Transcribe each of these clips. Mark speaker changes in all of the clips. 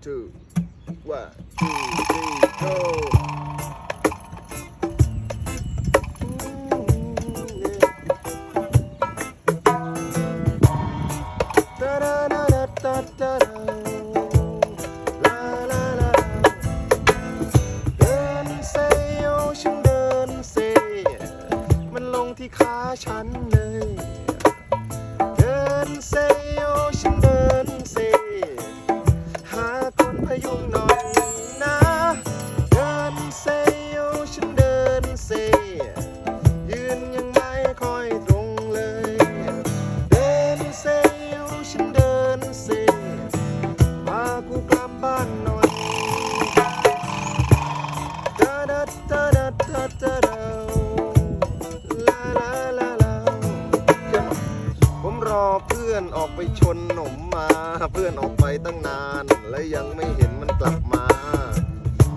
Speaker 1: two one two three go ไปชนหนมมา เพื่อนออกไปตั้งนาน และยังไม่เห็นมันกลับมา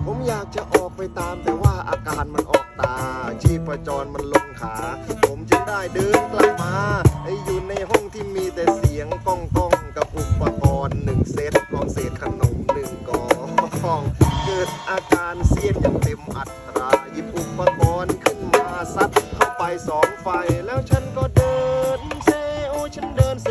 Speaker 1: ผมอยากจะออกไปตามแต่ว่าอาการมันออกตา ชีพจรมันลงขา ผมจึงได้เดินกลับมาไออยู่ในห้องที่มีแต่เสียงก้องก้องกับอุปกรณ์หนึ่งเซตกองเศษขนมหนึ่งกองเกิดอาการเสียนอย่างเต็มอัตราหยิบอุปกรณ์ขึ้นมาซัดเข้าไปสองไฟแล้วฉันก็เดินเซโอฉันเดินเซ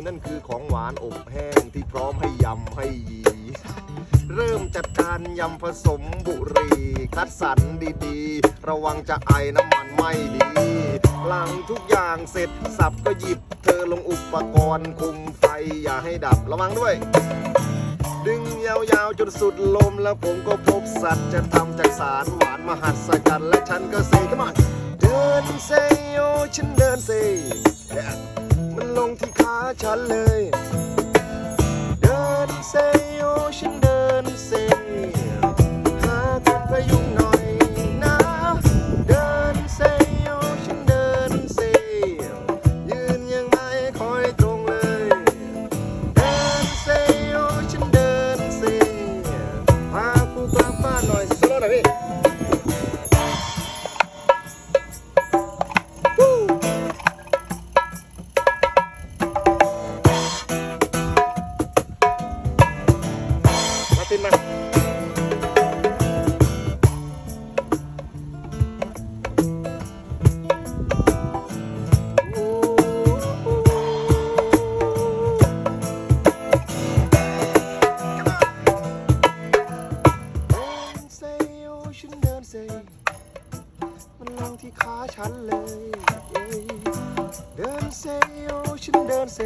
Speaker 1: นมือนั่นคือของหวานอบแห้งที่พร้อมให้ยำให้ยี เริ่มจัดการยำผสมบุหรีคัดสรรดีๆ ระวังจะไอน้ำมันไม่ดีหลังทุกอย่างเสร็จสับก็หยิบ เธอลงอุปกรณ์คุมไฟอย่าให้ดับระวังด้วย ดึงยาวๆจนสุดลมแล้วผมก็พบสัตว์จะทำจากสารหวานมหัศจรรย์และฉันก็เซขึ้นมาเดินเซโยฉันเดินเซ ลงที่ขาฉันเลย เดินเซโยฉันเดิน เดินเซ